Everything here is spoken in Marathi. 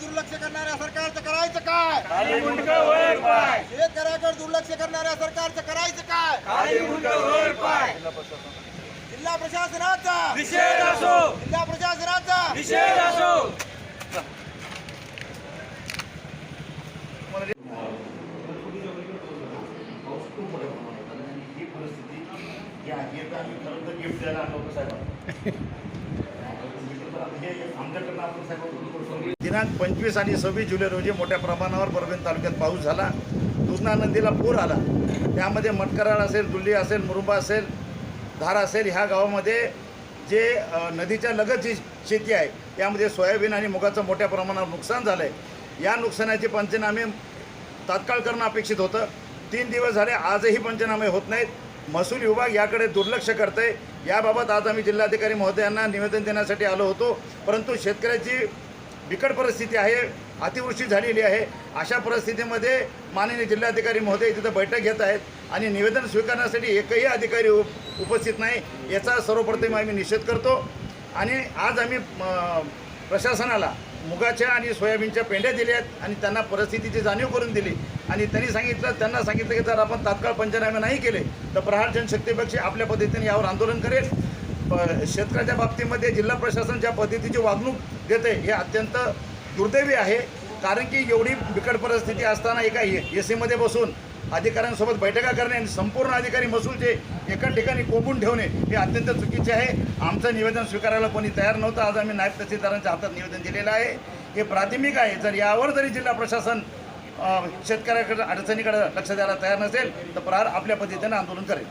दुर्लक्ष करणाऱ्या सरकारचं करायचं काय? खाली मुंडकं वर पाय. शेतकऱ्याकडे दुर्लक्ष करणाऱ्या सरकारचं करायचं काय? खाली मुंडकं वर पाय. जिल्हा प्रशासनाचा. निषेध असो. जिल्हा प्रशासनाचा. निषेध असो. आमच्याकडनं आपण साहेब दिनांक पंचवीस आणि सव्वीस जुलै रोजी मोठ्या प्रमाणावर परभणी तालुक्यात पाऊस झाला. कृष्णा नदीला पूर आला. त्यामध्ये मटकराळ असेल दुल्ली असेल मुरुंबा असेल धार असेल ह्या गावामध्ये जे नदीच्या लगत जी शेती आहे त्यामध्ये सोयाबीन आणि मुगाचं मोठ्या प्रमाणावर नुकसान झालं आहे या नुकसानाचे पंचनामे तात्काळ करणं अपेक्षित होतं. तीन दिवस झाले आजही पंचनामे होत नाहीत. महसूल विभाग याकडे दुर्लक्ष करतंय. याबाबत आज आम्ही जिल्हाधिकारी महोदयांना निवेदन देण्यासाठी आलो होतो. परंतु शेतकऱ्याची बिकट परिस्थिती आहे अतिवृष्टी झालेली आहे. अशा परिस्थितीमध्ये माननीय जिल्हाधिकारी महोदय तिथं बैठक घेत आहेत आणि निवेदन स्वीकारण्यासाठी एकही अधिकारी उप उपस्थित नाही याचा सर्वप्रथम आम्ही निषेध करतो. आणि आज आम्ही प्रशासनाला मुगाच्या आणि सोयाबीनच्या पेंड्या दिल्या आहेत आणि त्यांना परिस्थितीची जाणीव करून दिली. आणि त्यांनी सांगितलं त्यांना सांगितलं की जर आपण तात्काळ पंचनामे नाही केले तर प्रहार जनशक्तीपक्षी आपल्या पद्धतीने यावर आंदोलन करेल. शेतकऱ्याच्या बाबतीमध्ये जिल्हा प्रशासन ज्या पद्धतीची वागणूक देते हे अत्यंत दुर्दैवी आहे. कारण की एवढी बिकट परिस्थिती असताना एका ए सीमध्ये बसून अधिकाऱ्यांसोबत बैठका करणे आणि संपूर्ण अधिकारी महसूलचे एका ठिकाणी कोंबून ठेवणे हे अत्यंत चुकीचे आहे. आमचं निवेदन स्वीकारायला कोणी तयार नव्हतं. आज आम्ही नायब तहसीलदारांच्या हातात निवेदन दिलेलं आहे. हे प्राथमिक आहे. जर यावर जरी जिल्हा प्रशासन शेतकऱ्याकडे अडचणीकडे लक्ष द्यायला तयार नसेल तर प्रहार आपल्या पद्धतीने आंदोलन करेल.